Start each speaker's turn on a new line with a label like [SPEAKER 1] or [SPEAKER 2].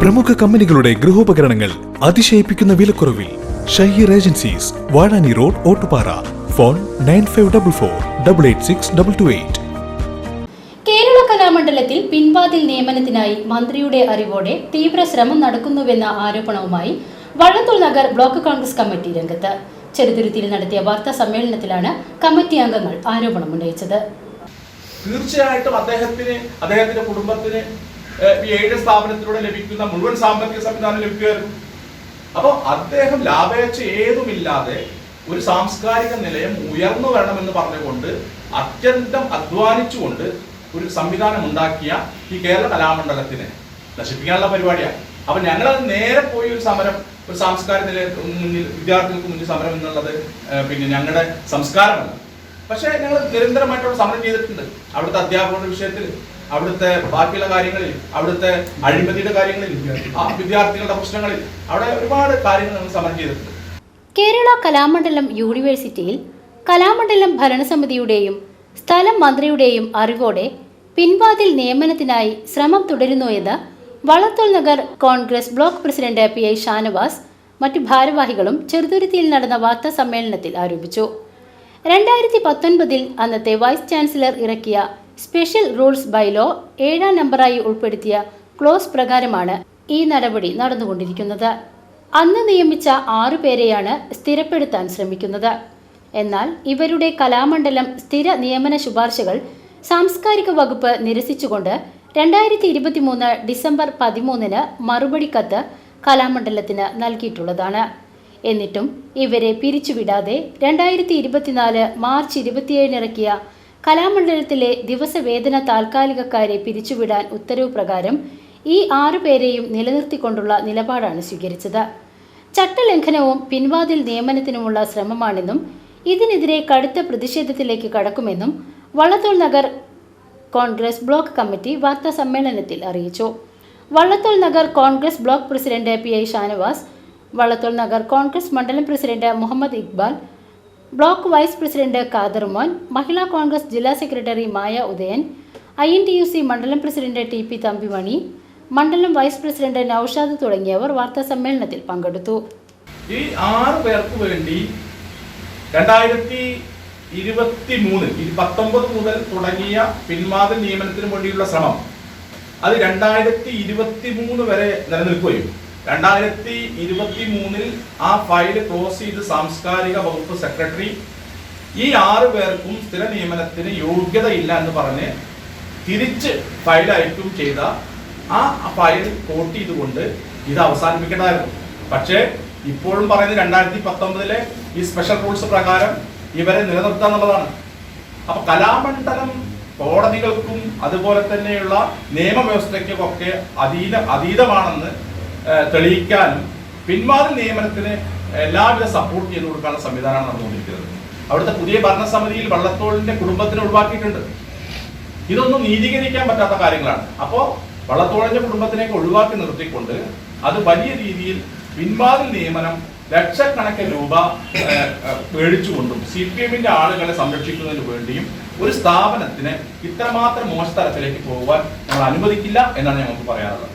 [SPEAKER 1] പ്രമുഖ കമ്പനികളുടെ ഗൃഹോപകരണങ്ങൾ അതിശയിപ്പിക്കുന്ന വിലക്കുറവിൽ Shaheer agencies Vazhani road Ottupara. Phone nine five double four double eight six double two eight.
[SPEAKER 2] Kerala കലാമണ്ഡലത്തിൽ പിൻവാതിൽ നിയമനത്തിനായി മന്ത്രിയുടെ അറിവോടെ തീവ്ര ശ്രമം നടക്കുന്നുവെന്ന ആരോപണവുമായി വള്ളത്തോൾ നഗർ ബ്ലോക്ക് കോൺഗ്രസ് കമ്മിറ്റി രംഗത്ത് ചെറുതുരുത്തിയിൽ നടത്തിയ വാർത്താ സമ്മേളനത്തിലാണ് കമ്മിറ്റി അംഗങ്ങൾ ആരോപണം ഉന്നയിച്ചത്.
[SPEAKER 3] തീർച്ചയായിട്ടും അദ്ദേഹത്തിന് അദ്ദേഹത്തിന്റെ കുടുംബത്തിന് എയ്ഡ് സ്ഥാപനത്തിലൂടെ ലഭിക്കുന്ന മുഴുവൻ സാമ്പത്തിക സംവിധാനം ലഭിക്കുമായിരുന്നു. അപ്പോൾ അദ്ദേഹം ലാഭേച്ഛ ഏതുമില്ലാതെ ഒരു സാംസ്കാരിക നിലയം ഉയർന്നു വരണമെന്ന് പറഞ്ഞുകൊണ്ട് അത്യന്തം അധ്വാനിച്ചുകൊണ്ട് ഒരു സംവിധാനം ഉണ്ടാക്കിയ ഈ കേരള കലാമണ്ഡലത്തിനെ നശിപ്പിക്കാനുള്ള പരിപാടിയാണ്. അപ്പൊ ഞങ്ങളത് നേരെ പോയി ഒരു സമരം ഒരു സാംസ്കാരിക നിലയ മുന്നിൽ വിദ്യാർത്ഥികൾക്ക് മുന്നിൽ സമരം എന്നുള്ളത് പിന്നെ ഞങ്ങളുടെ സംസ്കാരമാണ്. പക്ഷേ ഞങ്ങൾ നിരന്തരമായിട്ടുള്ള സമരം ചെയ്തിട്ടുണ്ട്. അവിടുത്തെ അധ്യാപകരുടെ വിഷയത്തിൽ അവിടുത്തെ ബാക്കിയുള്ള കാര്യങ്ങളിൽ അവിടുത്തെ അഴിമതിയുടെ കാര്യങ്ങളിൽ ആ വിദ്യാർത്ഥികളുടെ പ്രശ്നങ്ങളിൽ അവിടെ ഒരുപാട് കാര്യങ്ങൾ നമ്മൾ സമരം ചെയ്തിട്ടുണ്ട്.
[SPEAKER 2] കേരള കലാമണ്ഡലം യൂണിവേഴ്സിറ്റിയിൽ കലാമണ്ഡലം ഭരണസമിതിയുടെയും സ്ഥലം മന്ത്രിയുടെയും അറിവോടെ പിൻവാതിൽ നിയമനത്തിനായി ശ്രമം തുടരുന്നുവെന്ന് Vallathol Nagar Congress block president P I Shanavas മറ്റു ഭാരവാഹികളും ചെറുതുരുത്തിയിൽ നടന്ന വാർത്താ സമ്മേളനത്തിൽ ആരോപിച്ചു. രണ്ടായിരത്തി പത്തൊൻപതിൽ അന്നത്തെ വൈസ് ചാൻസലർ ഇറക്കിയ സ്പെഷ്യൽ റൂൾസ് ബൈലോ ഏഴാം നമ്പറായി ഉൾപ്പെടുത്തിയ ക്ലോസ് പ്രകാരമാണ് ഈ നടപടി നടന്നുകൊണ്ടിരിക്കുന്നത്. അന്ന് നിയമിച്ച ആറുപേരെയാണ് സ്ഥിരപ്പെടുത്താൻ ശ്രമിക്കുന്നത്. എന്നാൽ ഇവരുടെ കലാമണ്ഡലം സ്ഥിര നിയമന ശുപാർശകൾ സാംസ്കാരിക വകുപ്പ് നിരസിച്ചുകൊണ്ട് രണ്ടായിരത്തി ഇരുപത്തി മൂന്ന് ഡിസംബർ പതിമൂന്നിന് മറുപടി കത്ത് കലാമണ്ഡലത്തിന് നൽകിയിട്ടുള്ളതാണ്. എന്നിട്ടും ഇവരെ പിരിച്ചുവിടാതെ രണ്ടായിരത്തി ഇരുപത്തിനാല് മാർച്ച് ഇരുപത്തിയേഴിന് ഇറക്കിയ കലാമണ്ഡലത്തിലെ ദിവസവേതന താൽക്കാലികക്കാരെ പിരിച്ചുവിടാൻ ഉത്തരവ് പ്രകാരം ഈ ആറു പേരെയും നിലനിർത്തിക്കൊണ്ടുള്ള നിലപാടാണ് സ്വീകരിച്ചത്. ചട്ടലംഘനവും പിൻവാതിൽ നിയമനത്തിനുമുള്ള ശ്രമമാണെന്നും ഇതിനെതിരെ കടുത്ത പ്രതിഷേധത്തിലേക്ക് കടക്കുമെന്നും വള്ളത്തോൾ നഗർ കോൺഗ്രസ് ബ്ലോക്ക് കമ്മിറ്റി വാർത്താ സമ്മേളനത്തിൽ അറിയിച്ചു. Vallathol Nagar Congress block president P I Shanavas Vallathol Nagar Congress മണ്ഡലം president Muhammad Iqbal block vice president Khader Mon Mahila Congress ജില്ലാ secretary Maya Udayan I N T U C മണ്ഡലം president T P Thampimani മണ്ഡലം vice president Naushad തുടങ്ങിയവർ വാർത്താ സമ്മേളനത്തിൽ പങ്കെടുത്തു.
[SPEAKER 3] ഈ ആറ് പേർക്ക് വേണ്ടി രണ്ടായിരത്തി ഇരുപത്തി മൂന്നിൽ പത്തൊമ്പത് മുതൽ തുടങ്ങിയ പിന്മാതിൽ നിയമനത്തിന് വേണ്ടിയുള്ള ശ്രമം അത് രണ്ടായിരത്തി ഇരുപത്തി മൂന്ന് വരെ നിലനിൽക്കുകയും രണ്ടായിരത്തി ഇരുപത്തി മൂന്നിൽ ആ ഫയൽ ക്ലോസ് ചെയ്ത് സാംസ്കാരിക വകുപ്പ് സെക്രട്ടറി ഈ ആറ് പേർക്കും സ്ഥിര നിയമനത്തിന് യോഗ്യതയില്ല എന്ന് പറഞ്ഞ് തിരിച്ച് ഫയൽ അയക്കും ചെയ്ത ആ ഫയൽ കോട്ട് ചെയ്തുകൊണ്ട് ഇത് അവസാനിപ്പിക്കേണ്ടതായിരുന്നു. പക്ഷേ ഇപ്പോഴും പറയുന്നത് രണ്ടായിരത്തി പത്തൊമ്പതിലെ ഈ സ്പെഷ്യൽ റൂൾസ് പ്രകാരം ഇവരെ നിലനിർത്തുക എന്നുള്ളതാണ്. അപ്പൊ കലാമണ്ഡലം കോടതികൾക്കും അതുപോലെ തന്നെയുള്ള നിയമവ്യവസ്ഥയ്ക്കും ഒക്കെ അതീത അതീതമാണെന്ന് തെളിയിക്കാനും പിൻവാതിൽ നിയമനത്തിന് എല്ലാവിധ സപ്പോർട്ട് ചെയ്തു കൊടുക്കാനുള്ള സംവിധാനമാണ് നടന്നുകൊണ്ടിരിക്കുന്നത്. അവിടുത്തെ പുതിയ ഭരണസമിതിയിൽ വള്ളത്തോളിന്റെ കുടുംബത്തിനെ ഒഴിവാക്കിയിട്ടുണ്ട്. ഇതൊന്നും നീതീകരിക്കാൻ പറ്റാത്ത കാര്യങ്ങളാണ്. അപ്പോൾ വള്ളത്തോളിന്റെ കുടുംബത്തിനെയൊക്കെ ഒഴിവാക്കി നിർത്തിക്കൊണ്ട് അത് വലിയ രീതിയിൽ പിൻവാതിൽ നിയമനം ലക്ഷക്കണക്കിന് രൂപ മേടിച്ചുകൊണ്ടും സി പി എമ്മിന്റെ ആളുകളെ സംരക്ഷിക്കുന്നതിന് വേണ്ടിയും ഒരു സ്ഥാപനത്തിന് ഇത്രമാത്രം മോശതരത്തിലേക്ക് പോകുവാൻ നമ്മൾ അനുവദിക്കില്ല എന്നാണ് ഞങ്ങൾക്ക് പറയാനുള്ളത്.